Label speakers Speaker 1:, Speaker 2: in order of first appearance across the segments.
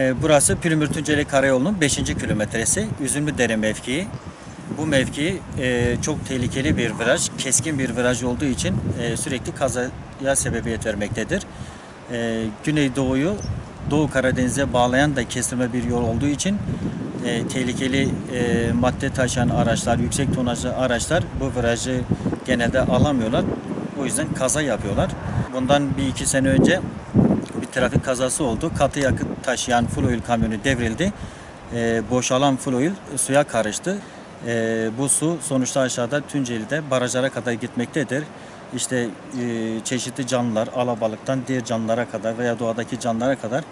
Speaker 1: E, Burası Pülümür Tunceli Karayolu'nun 5. kilometresi. Üzümlüdere mevkii. Bu mevki e, çok tehlikeli bir viraj, keskin bir viraj olduğu için e, sürekli kazaya sebebiyet vermektedir. E, Güneydoğu'yu Doğu Karadeniz'e bağlayan da kestirme bir yol olduğu için tehlikeli madde taşıyan araçlar, yüksek tonajlı araçlar bu virajı genelde alamıyorlar. O yüzden kaza yapıyorlar. Bundan bir iki sene önce trafik kazası oldu. Katı yakıt taşıyan full oil kamyonu devrildi. Ee, boşalan full oil suya karıştı. Ee, bu su sonuçta aşağıda Tunceli'de barajlara kadar gitmektedir. İşte e, çeşitli canlılar, alabalıktan diğer canlılara kadar veya doğadaki canlılara kadar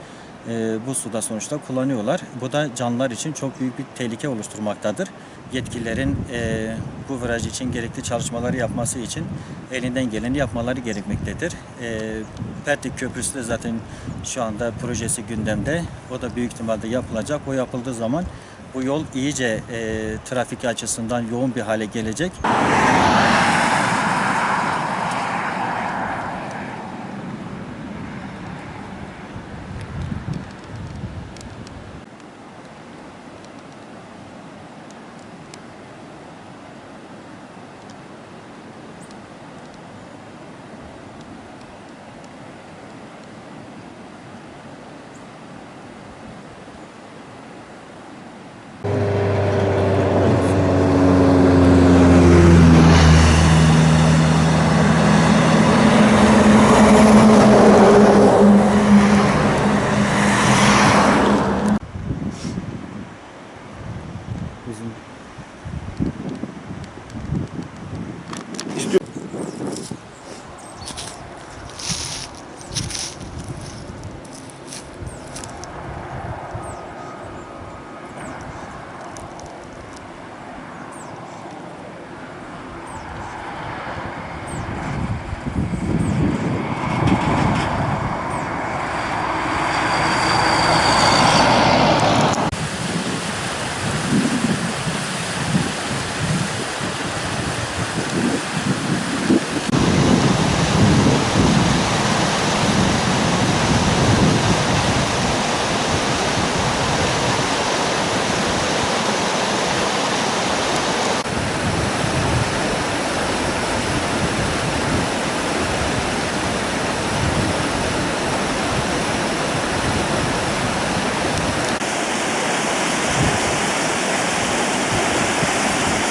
Speaker 1: e, bu suda sonuçta kullanıyorlar. Bu da canlılar için çok büyük bir tehlike oluşturmaktadır. Yetkililerin e, bu viraj için gerekli çalışmaları yapması için elinden geleni yapmaları gerekmektedir. E, Pertik Köprüsü de zaten şu anda projesi gündemde. O da büyük ihtimalle yapılacak. O yapıldığı zaman bu yol iyice e, trafik açısından yoğun bir hale gelecek.